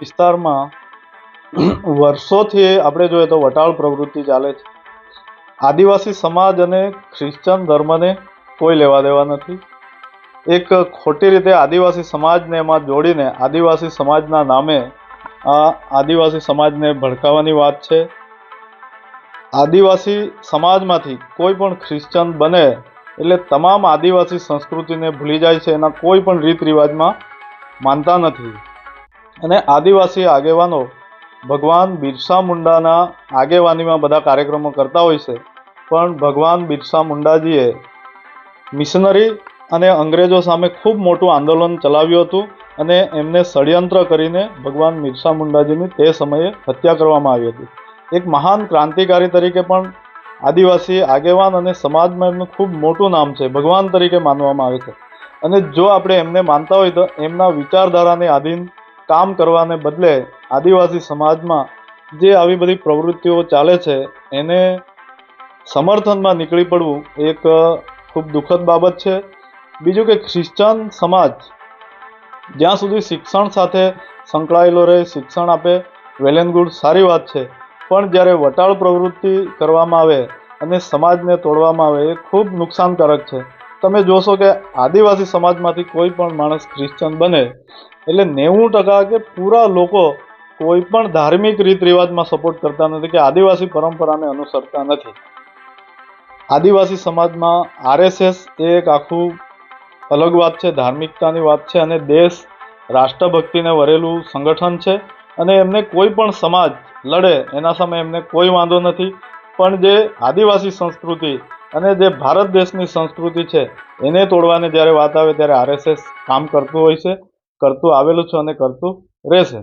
વિસ્તારમાં વર્ષોથી આપણે જોઈએ તો વટાળ પ્રવૃત્તિ ચાલે છે. આદિવાસી સમાજ અને ખ્રિશ્ચન ધર્મને કોઈ લેવા દેવા નથી. એક ખોટી રીતે આદિવાસી સમાજને એમાં જોડીને આદિવાસી સમાજના નામે આ આદિવાસી સમાજને ભડકાવવાની વાત છે. આદિવાસી સમાજમાંથી કોઈ પણ ખ્રિશ્ચન બને એટલે તમામ આદિવાસી સંસ્કૃતિને ભૂલી જાય છે. એના કોઈ પણ રીત રિવાજમાં માનતા નથી. અને આદિવાસી આગેવાનો ભગવાન બિરસા મુંડાના આગેવાનીમાં બધા કાર્યક્રમો કરતા હોય છે. પણ ભગવાન બિરસા મુંડાજીએ મિશનરી અને અંગ્રેજો સામે ખૂબ મોટું આંદોલન ચલાવ્યું હતું અને એમને ષડયંત્ર કરીને ભગવાન બિરસા મુંડાજીની તે સમયે હત્યા કરવામાં આવી હતી. એક મહાન ક્રાંતિકારી તરીકે પણ આદિવાસી આગેવાન અને સમાજમાં એમનું ખૂબ મોટું નામ છે, ભગવાન તરીકે માનવામાં આવે છે. અને જો આપણે એમને માનતા હોય તો એમના વિચારધારાને આધીન કામ કરવાને બદલે આદિવાસી સમાજમાં જે આવી બધી પ્રવૃત્તિઓ ચાલે છે, એને સમર્થનમાં નીકળી પડવું એક ખૂબ દુઃખદ બાબત છે. બીજું કે ખ્રિશ્ચન સમાજ જ્યાં સુધી શિક્ષણ સાથે સંકળાયેલો રહે, શિક્ષણ આપે વેલ એન્ડ ગુડ સારી વાત છે. પણ જ્યારે વટાળ પ્રવૃત્તિ કરવામાં આવે અને સમાજને તોડવામાં આવે, એ ખૂબ નુકસાનકારક છે. તમે જોશો કે આદિવાસી સમાજમાંથી કોઈ પણ માણસ ક્રિશ્ચન બને, એટલે નેવું ટકા કે પૂરા લોકો કોઈ પણ ધાર્મિક રીત રિવાજમાં સપોર્ટ કરતા નથી કે આદિવાસી પરંપરાને અનુસરતા નથી. આદિવાસી સમાજમાં આરએસએસ એ એક આખું અલગ વાત છે, ધાર્મિકતાની વાત છે અને દેશ રાષ્ટ્રભક્તિને વરેલું સંગઠન છે અને એમને કોઈ પણ સમાજ લડે એના સામે એમને કોઈ વાંધો નથી. પણ જે આદિવાસી સંસ્કૃતિ અને જે ભારત દેશની સંસ્કૃતિ છે, એને તોડવાની જ્યારે વાત આવે ત્યારે આરએસએસ કામ કરતું હોય છે, કરતું આવેલું છે અને કરતું રહેશે.